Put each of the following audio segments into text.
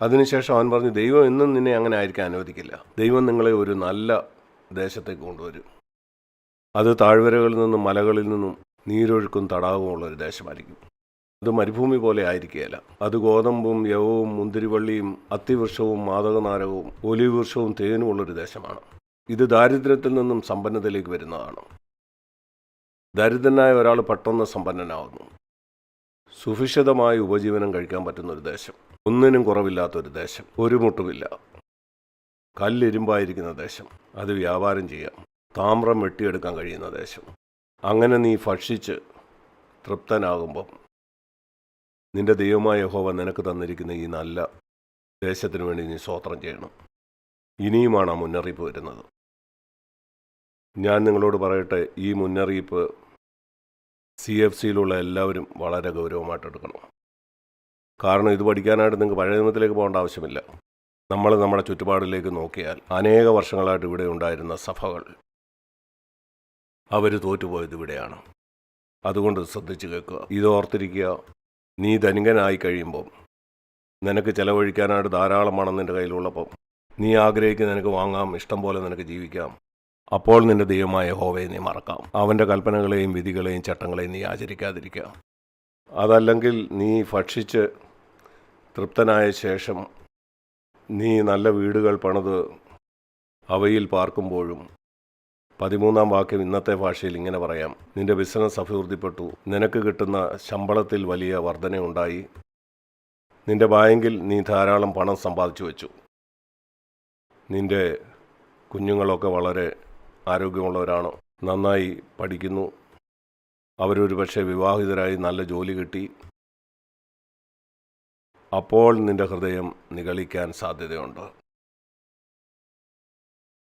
അതിനുശേഷം അവൻ പറഞ്ഞു ദൈവം എന്നും നിന്നെ അങ്ങനെ ആയിരിക്കാൻ അനുവദിക്കില്ല. ദൈവം നിങ്ങളെ ഒരു നല്ല ദേശത്തേക്ക് കൊണ്ടുവരും. അത് താഴ്വരകളിൽ നിന്നും മലകളിൽ നിന്നും നീരൊഴുക്കും തടാകവുമുള്ള ഒരു ദേശമായിരിക്കും. അത് മരുഭൂമി പോലെ ആയിരിക്കുകയില്ല. അത് ഗോതമ്പും യവവും മുന്തിരിവള്ളിയും അത്തിവൃക്ഷവും മാതകനാരകവും ഒലിവ് വൃക്ഷവും തേനും ഉള്ളൊരു ദേശമാണ്. ഇത് ദാരിദ്ര്യത്തിൽ നിന്നും സമ്പന്നതയിലേക്ക് വരുന്നതാണ്. ദരിദ്രനായ ഒരാൾ പെട്ടെന്ന് സമ്പന്നനാവുന്നു. സുഭിക്ഷിതമായി ഉപജീവനം കഴിക്കാൻ പറ്റുന്ന ഒരു ദേശം. ഒന്നിനും കുറവില്ലാത്ത ഒരു ദേശം. ഒരു മുട്ടുമില്ല. കല്ലിരുമ്പായിരിക്കുന്ന ദേശം. അത് വ്യാപാരം ചെയ്യാം. താമ്രം വെട്ടിയെടുക്കാൻ കഴിയുന്ന ദേശം. അങ്ങനെ നീ ഭക്ഷിച്ച് തൃപ്തനാകുമ്പം നിന്റെ ദൈവമായ യഹോവ നിനക്ക് തന്നിരിക്കുന്ന ഈ നല്ല ദേശത്തിന് വേണ്ടി നീ സ്വോത്രം ചെയ്യണം. ഇനിയുമാണ് ആ മുന്നറിയിപ്പ് വരുന്നത്. ഞാൻ നിങ്ങളോട് പറയട്ടെ ഈ മുന്നറിയിപ്പ് സി എഫ് സിയിലുള്ള എല്ലാവരും വളരെ ഗൗരവമായിട്ട് എടുക്കണം. കാരണം ഇത് പഠിക്കാനായിട്ട് നിങ്ങൾക്ക് പഴയ നിയമത്തിലേക്ക് പോകേണ്ട ആവശ്യമില്ല. നമ്മൾ നമ്മുടെ ചുറ്റുപാടിലേക്ക് നോക്കിയാൽ അനേക വർഷങ്ങളായിട്ട് ഇവിടെ ഉണ്ടായിരുന്ന സഭകൾ അവർ തോറ്റുപോയത് ഇവിടെയാണ്. അതുകൊണ്ട് ശ്രദ്ധിച്ചു കേൾക്കുക. ഇത് ഓർത്തിരിക്കുക നീ ധനികനായി കഴിയുമ്പോൾ നിനക്ക് ചെലവഴിക്കാനായിട്ട് ധാരാളം പണം നിന്റെ കയ്യിലുള്ളപ്പം നീ ആഗ്രഹിക്കുന്ന നിനക്ക് വാങ്ങാം ഇഷ്ടം പോലെ നിനക്ക് ജീവിക്കാം അപ്പോൾ നിന്റെ ദൈവമായ ഹോവയെ നീ മറക്കാം. അവന്റെ കൽപ്പനകളെയും വിധികളെയും ചട്ടങ്ങളെയും നീ ആചരിക്കാതിരിക്കുക. അതല്ലെങ്കിൽ നീ ഭക്ഷിച്ച് തൃപ്തനായ ശേഷം നീ നല്ല വീടുകൾ പണിത് അവയിൽ പാർക്കുമ്പോഴും പതിമൂന്നാം വാക്യം ഇന്നത്തെ ഭാഷയിൽ ഇങ്ങനെ പറയാം. നിന്റെ ബിസിനസ് അഭിവൃദ്ധിപ്പെട്ടു. നിനക്ക് കിട്ടുന്ന ശമ്പളത്തിൽ വലിയ വർധനയുണ്ടായി നിന്റെ ബാങ്കിൽ നീ ധാരാളം പണം സമ്പാദിച്ചു വെച്ചു. നിന്റെ കുഞ്ഞുങ്ങളൊക്കെ വളരെ ആരോഗ്യമുള്ളവരാണ്. നന്നായി പഠിക്കുന്നു. അവരൊരു പക്ഷേ വിവാഹിതരായി നല്ല ജോലി കിട്ടി. അപ്പോൾ നിന്റെ ഹൃദയം നിഗളിക്കാൻ സാധ്യതയുണ്ട്.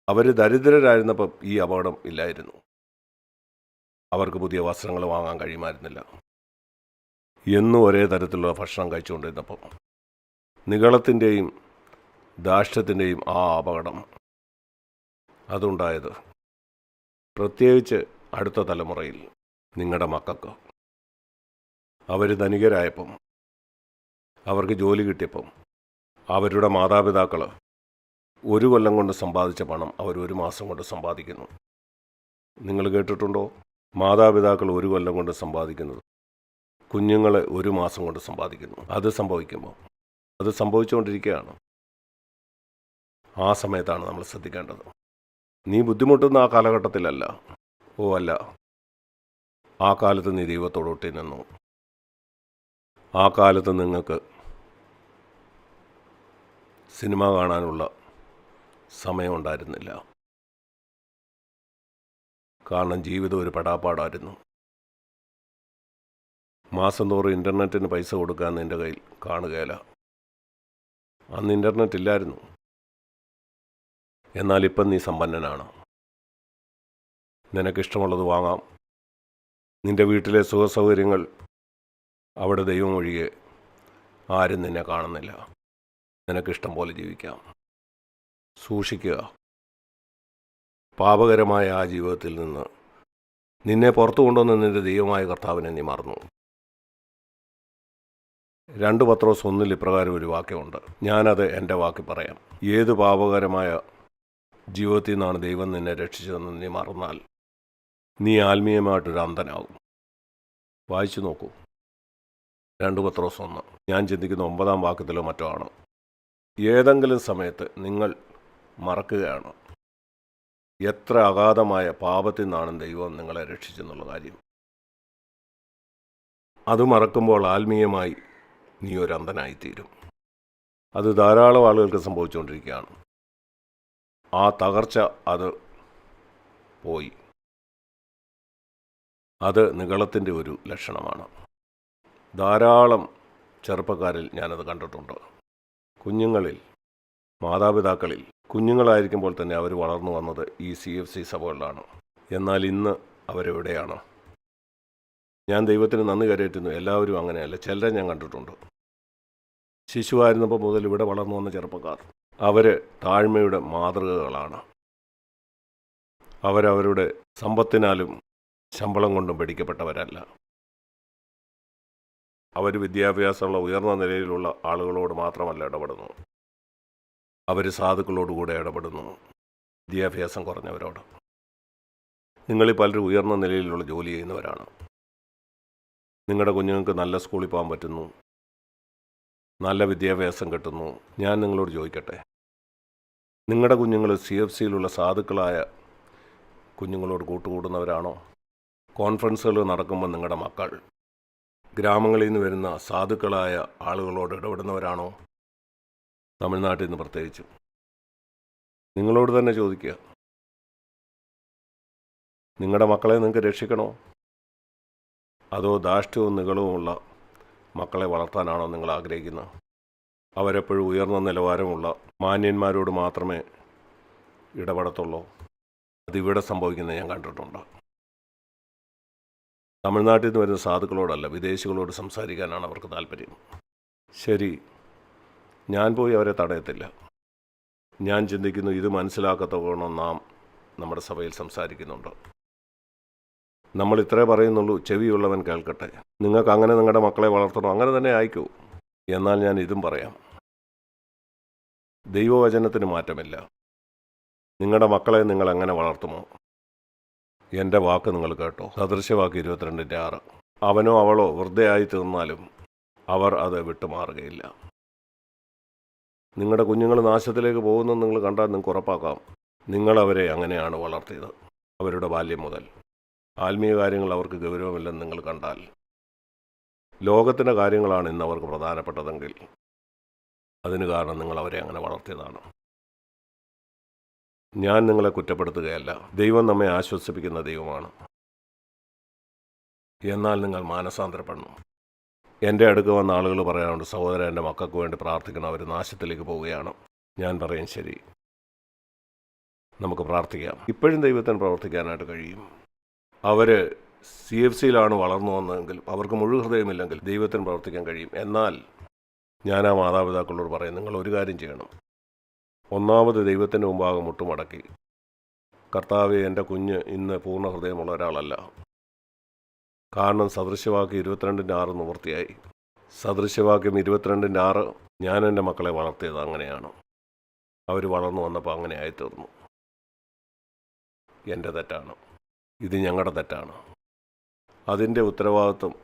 അവർ ദരിദ്രരായിരുന്നപ്പം ഈ അപകടം ഇല്ലായിരുന്നു. അവർക്ക് പുതിയ വസ്ത്രങ്ങൾ വാങ്ങാൻ കഴിയുമായിരുന്നില്ല. എന്നും ഒരേ തരത്തിലുള്ള ഭക്ഷണം കഴിച്ചുകൊണ്ടിരുന്നപ്പം നികളത്തിന്റെയും ദാഷ്ട്യത്തിന്റെയും ആ അപകടം അതുണ്ടായത്. പ്രത്യേകിച്ച് അടുത്ത തലമുറയിൽ നിങ്ങളുടെ മക്കൾക്ക്. അവർ ധനികരായപ്പം അവർക്ക് ജോലി കിട്ടിയപ്പം അവരുടെ മാതാപിതാക്കൾ ഒരു കൊല്ലം കൊണ്ട് സമ്പാദിച്ച പണം അവർ ഒരു മാസം കൊണ്ട് സമ്പാദിക്കുന്നു. നിങ്ങൾ കേട്ടിട്ടുണ്ടോ? മാതാപിതാക്കൾ ഒരു കൊല്ലം കൊണ്ട് സമ്പാദിക്കുന്നത് കുഞ്ഞുങ്ങളെ ഒരു മാസം കൊണ്ട് സമ്പാദിക്കുന്നു. അത് സംഭവിക്കുമ്പോൾ അത് സംഭവിച്ചുകൊണ്ടിരിക്കുകയാണ്. ആ സമയത്താണ് നമ്മൾ ശ്രദ്ധിക്കേണ്ടത്. നീ ബുദ്ധിമുട്ടുന്ന ആ കാലഘട്ടത്തിലല്ല. ഓ അല്ല. ആ കാലത്ത് നീ ദൈവത്തോടൊട്ടി നിന്നു. ആ കാലത്ത് നിങ്ങൾക്ക് സിനിമ കാണാനുള്ള സമയമുണ്ടായിരുന്നില്ല കാരണം ജീവിതം ഒരു പടാപ്പാടായിരുന്നു. മാസം തോറും ഇന്റർനെറ്റിന് പൈസ കൊടുക്കാൻ നിന്റെ കയ്യിൽ കാണുകയില്ല. അന്ന് ഇന്റർനെറ്റ് ഇല്ലായിരുന്നു. എന്നാൽ ഇപ്പം നീ സമ്പന്നനാണ്. നിനക്കിഷ്ടമുള്ളത് വാങ്ങാം. നിന്റെ വീട്ടിലെ സുഖസൗകര്യങ്ങൾ അവിടെ ദൈവം ഒഴികെ ആരും നിന്നെ കാണുന്നില്ല. നിനക്കിഷ്ടം പോലെ ജീവിക്കാം. സൂക്ഷിക്കുക. പാപകരമായ ആ ജീവിതത്തിൽ നിന്ന് നിന്നെ പുറത്തു കൊണ്ടുവന്ന നിന്റെ ദൈവമായ കർത്താവിനെ നീ മറന്നു. രണ്ട് പത്രോസ് ഒന്നിൽ ഇപ്രകാരം ഒരു വാക്യമുണ്ട്. ഞാനത് എന്റെ വാക്കി പറയാം. ഏത് പാപകരമായ ജീവിതത്തിൽ നിന്നാണ് ദൈവം നിന്നെ രക്ഷിച്ചതെന്ന് നീ മറന്നാൽ നീ ആത്മീയമായിട്ടൊരു അന്ധനാകും. വായിച്ചു നോക്കൂ. രണ്ട് പത്രോസ് ഒന്ന്. ഞാൻ ചിന്തിക്കുന്ന ഒമ്പതാം വാക്യത്തിലോ മറ്റോ ആണ്. ഏതെങ്കിലും സമയത്ത് നിങ്ങൾ മറക്കുകയാണ്. എത്ര അഗാധമായ പാപത്തിൽ നിന്നാണ് ദൈവം നിങ്ങളെ രക്ഷിച്ചെന്നുള്ള കാര്യം. അത് മറക്കുമ്പോൾ ആത്മീയമായി നീ ഒരു അന്ധനായിത്തീരും. അത് ധാരാളം ആളുകൾക്ക് സംഭവിച്ചുകൊണ്ടിരിക്കുകയാണ്. ആ തകർച്ച അത് പോയി. അത് നികളത്തിന്റെ ഒരു ലക്ഷണമാണ്. ധാരാളം ചെറുപ്പക്കാരിൽ ഞാനത് കണ്ടിട്ടുണ്ട്. കുഞ്ഞുങ്ങളിൽ മാതാപിതാക്കളിൽ കുഞ്ഞുങ്ങളായിരിക്കുമ്പോൾ തന്നെ അവർ വളർന്നു വന്നത് ഈ സി എഫ് സി സഭകളിലാണ്. എന്നാൽ ഇന്ന് അവരെവിടെയാണ്? ഞാൻ ദൈവത്തിന് നന്ദി കരയറ്റുന്നു. എല്ലാവരും അങ്ങനെയല്ല. ചിലരെ ഞാൻ കണ്ടിട്ടുണ്ട്. ശിശുവായിരുന്നപ്പോൾ മുതൽ ഇവിടെ വളർന്നു വന്ന ചെറുപ്പക്കാർ. അവർ താഴ്മയുടെ മാതൃകകളാണ്. അവരവരുടെ സമ്പത്തിനാലും ശമ്പളം കൊണ്ടും പഠിക്കപ്പെട്ടവരല്ല. അവർ വിദ്യാഭ്യാസമുള്ള ഉയർന്ന നിലയിലുള്ള ആളുകളോട് മാത്രമല്ല ഇടപെടുന്നു. അവർ സാധുക്കളോടുകൂടെ ഇടപെടുന്നു. വിദ്യാഭ്യാസം കുറഞ്ഞവരോട്. നിങ്ങളിൽ പലരും ഉയർന്ന നിലയിലുള്ള ജോലി ചെയ്യുന്നവരാണ്. നിങ്ങളുടെ കുഞ്ഞുങ്ങൾക്ക് നല്ല സ്കൂളിൽ പോകാൻ പറ്റുന്നു. നല്ല വിദ്യാഭ്യാസം കിട്ടുന്നു. ഞാൻ നിങ്ങളോട് ചോദിക്കട്ടെ? നിങ്ങളുടെ കുഞ്ഞുങ്ങൾ സി എഫ് സിയിലുള്ള സാധുക്കളായ കുഞ്ഞുങ്ങളോട് കൂട്ടുകൂടുന്നവരാണോ? കോൺഫറൻസുകൾ നടക്കുമ്പോൾ നിങ്ങളുടെ മക്കൾ ഗ്രാമങ്ങളിൽ നിന്ന് വരുന്ന സാധുക്കളായ ആളുകളോട് ഇടപെടുന്നവരാണോ? തമിഴ്നാട്ടിൽ നിന്ന് പ്രത്യേകിച്ചും. നിങ്ങളോട് തന്നെ ചോദിക്കുക നിങ്ങളുടെ മക്കളെ നിങ്ങൾക്ക് രക്ഷിക്കണോ? അതോ ധാഷ്ട്യവും നികളവുമുള്ള മക്കളെ വളർത്താനാണോ നിങ്ങൾ ആഗ്രഹിക്കുന്നത് അവരെപ്പോഴും ഉയർന്ന നിലവാരമുള്ള മാന്യന്മാരോട് മാത്രമേ ഇടപെടത്തുള്ളൂ. അതിവിടെ സംഭവിക്കുന്നത് ഞാൻ കണ്ടിട്ടുണ്ട്. തമിഴ്നാട്ടിൽ നിന്ന് വരുന്ന സാധുക്കളോടല്ല വിദേശികളോട് സംസാരിക്കാനാണ് അവർക്ക് താല്പര്യം. ശരി ഞാൻ പോയി അവരെ തടയത്തില്ല. ഞാൻ ചിന്തിക്കുന്നു ഇത് മനസ്സിലാക്കത്തവണ്ണം നാം നമ്മുടെ സഭയിൽ സംസാരിക്കുന്നുണ്ട്. നമ്മൾ ഇത്രേ പറയുന്നുള്ളൂ ചെവിയുള്ളവൻ കേൾക്കട്ടെ. നിങ്ങൾക്ക് അങ്ങനെ നിങ്ങളുടെ മക്കളെ വളർത്തണം അങ്ങനെ തന്നെ ആയിക്കൂ. എന്നാൽ ഞാൻ ഇതും പറയാം. ദൈവവചനത്തിന് മാറ്റമില്ല. നിങ്ങളുടെ മക്കളെ നിങ്ങൾ എങ്ങനെ വളർത്തുമോ? എന്റെ വാക്ക് നിങ്ങൾ കേട്ടോ. സദൃശ്യവാക്ക് ഇരുപത്തിരണ്ടിന്റെ ആറ്. അവനോ അവളോ വൃദ്ധയായി തീർന്നാലും അവർ അത് വിട്ടുമാറുകയില്ല. നിങ്ങളുടെ കുഞ്ഞുങ്ങൾ നാശത്തിലേക്ക് പോകുന്നത് നിങ്ങൾ കണ്ടാൽ നിങ്ങൾക്ക് ഉറപ്പാക്കാം. നിങ്ങളവരെ അങ്ങനെയാണ് വളർത്തിയത്. അവരുടെ ബാല്യം മുതൽ. ആത്മീയ കാര്യങ്ങൾ അവർക്ക് ഗൗരവമില്ലെന്ന് നിങ്ങൾ കണ്ടാൽ ലോകത്തിന്റെ കാര്യങ്ങളാണ് ഇന്ന് അവർക്ക് പ്രധാനപ്പെട്ടതെങ്കിൽ അതിന് കാരണം നിങ്ങൾ അവരെ അങ്ങനെ വളർത്തിയതാണ്. ഞാൻ നിങ്ങളെ കുറ്റപ്പെടുത്തുകയല്ല. ദൈവം നമ്മെ ആശ്വസിപ്പിക്കുന്ന ദൈവമാണ്. എന്നാൽ നിങ്ങൾ മാനസാന്തരപ്പെടണം എന്റെ അടുക്ക് വന്ന ആളുകൾ പറയാറുണ്ട് സഹോദരൻ എന്റെ മക്കൾക്ക് വേണ്ടി പ്രാർത്ഥിക്കണം. അവർ നാശത്തിലേക്ക് പോവുകയാണ്. ഞാൻ പറയും ശരി. നമുക്ക് പ്രാർത്ഥിക്കാം. ഇപ്പോഴും ദൈവത്തിന് പ്രവർത്തിക്കാനായിട്ട് കഴിയും. അവർ സി എഫ് സിയിലാണ് വളർന്നു വന്നതെങ്കിൽ അവർക്ക് മുഴുവൻ ഹൃദയമില്ലെങ്കിൽ ദൈവത്തിന് പ്രവർത്തിക്കാൻ കഴിയും. എന്നാൽ ഞാൻ ആ മാതാപിതാക്കളോട് പറയും നിങ്ങൾ ഒരു കാര്യം ചെയ്യണം. ഒന്നാമത് ദൈവത്തിന്റെ മുമ്പാകെ മുട്ടുമടക്കി. കർത്താവ് എന്റെ കുഞ്ഞ് ഇന്ന് പൂർണ ഹൃദയമുള്ള ഒരാളല്ല. കാരണം സദൃശ്യവാക്യം ഇരുപത്തിരണ്ടിന്റെ ആറ് നിവൃത്തിയായി. സദൃശ്യവാക്യം ഇരുപത്തിരണ്ടിന്റെ ആറ് ഞാൻ എന്റെ മക്കളെ വളർത്തിയത് അങ്ങനെയാണ്. അവർ വളർന്നു വന്നപ്പോൾ അങ്ങനെ ആയിത്തീർന്നു. എന്റെ തെറ്റാണ്. ഇത് ഞങ്ങളുടെ തെറ്റാണ്. അതിന്റെ ഉത്തരവാദിത്വം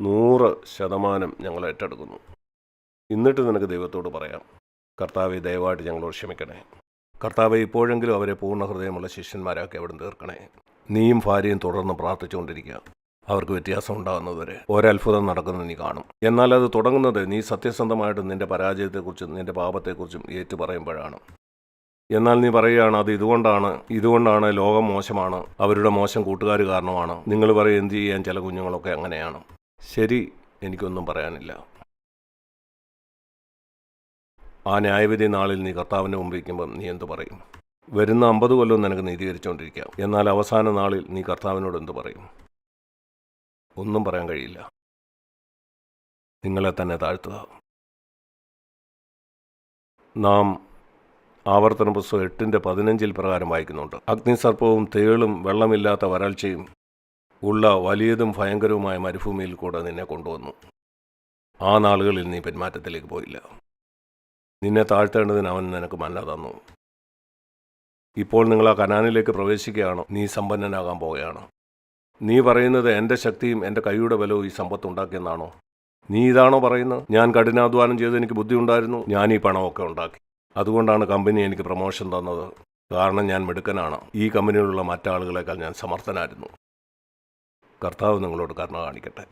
നൂറ് ശതമാനം ഞങ്ങൾ ഏറ്റെടുക്കുന്നു. എന്നിട്ട് നിനക്ക് ദൈവത്തോട് പറയാം. കർത്താവെ ദയവായിട്ട് ഞങ്ങളോട് ക്ഷമിക്കണേ. കർത്താവെ ഇപ്പോഴെങ്കിലും അവരെ പൂർണ ഹൃദയമുള്ള ശിഷ്യന്മാരാക്കി അവിടെ തീർക്കണേ. നീയും ഭാര്യയും തുടർന്ന് പ്രാർത്ഥിച്ചുകൊണ്ടിരിക്കുക. അവർക്ക് വ്യത്യാസം ഉണ്ടാകുന്നതുവരെ ഒരത്ഭുതം നടക്കുന്നത് നീ കാണും. എന്നാൽ അത് തുടങ്ങുന്നത് നീ സത്യസന്ധമായിട്ട് നിന്റെ പരാജയത്തെക്കുറിച്ചും നിന്റെ പാപത്തെക്കുറിച്ചും ഏറ്റു പറയുമ്പോഴാണ് എന്നാൽ നീ പറയുകയാണ് അത് ഇതുകൊണ്ടാണ് ഇതുകൊണ്ടാണ് ലോകം മോശമാണ്. അവരുടെ മോശം കൂട്ടുകാർ കാരണമാണ്. നിങ്ങൾ പറയും എന്ത് ചെയ്യാൻ ചില കുഞ്ഞുങ്ങളൊക്കെ അങ്ങനെയാണ്. ശരി എനിക്കൊന്നും പറയാനില്ല. ആ ന്യായവിധി നാളിൽ നീ കർത്താവിന്റെ മുമ്പിരിക്കുമ്പം നീ എന്തു പറയും? വരുന്ന അമ്പത് കൊല്ലം നിനക്ക് നീതീകരിച്ചുകൊണ്ടിരിക്കാം എന്നാൽ അവസാന നാളിൽ നീ കർത്താവിനോട് എന്തു പറയും? ഒന്നും പറയാൻ കഴിയില്ല. നിങ്ങളെ തന്നെ താഴ്ത്തുക. നാം ആവർത്തന പുസ്തകം എട്ടിന്റെ പതിനഞ്ചിൽ പ്രകാരം വായിക്കുന്നുണ്ട്. അഗ്നിസർപ്പവും തേളും വെള്ളമില്ലാത്ത വരൾച്ചയും ഉള്ള വലിയതും ഭയങ്കരവുമായ മരുഭൂമിയിൽ കൂടെ നിന്നെ കൊണ്ടുവന്നു. ആ നാളുകളിൽ നീ പെന്മാറ്റത്തിലേക്ക് പോയില്ല. നിന്നെ താഴ്ത്തേണ്ടതിന് അവൻ നിനക്ക് മന്ന തന്നു. ഇപ്പോൾ നിങ്ങൾ ആ കനാനിലേക്ക് പ്രവേശിക്കുകയാണോ? നീ സമ്പന്നനാകാൻ പോവുകയാണ്? നീ പറയുന്നത് എന്റെ ശക്തിയും എന്റെ കൈയുടെ ബലവും ഈ സമ്പത്ത് ഉണ്ടാക്കിയെന്നാണോ നീ ഇതാണോ പറയുന്നത്? ഞാൻ കഠിനാധ്വാനം ചെയ്ത് എനിക്ക് ബുദ്ധിയുണ്ടായിരുന്നു. ഞാൻ ഈ പണമൊക്കെ ഉണ്ടാക്കി. അതുകൊണ്ടാണ് കമ്പനി എനിക്ക് പ്രൊമോഷൻ തന്നത്. കാരണം ഞാൻ മിടുക്കനാണ്. ഈ കമ്പനിയിലുള്ള മറ്റാളുകളെക്കാൾ ഞാൻ സമർത്ഥനായിരുന്നു. കർത്താവ് നിങ്ങളോട് കരുണ കാണിക്കട്ടെ.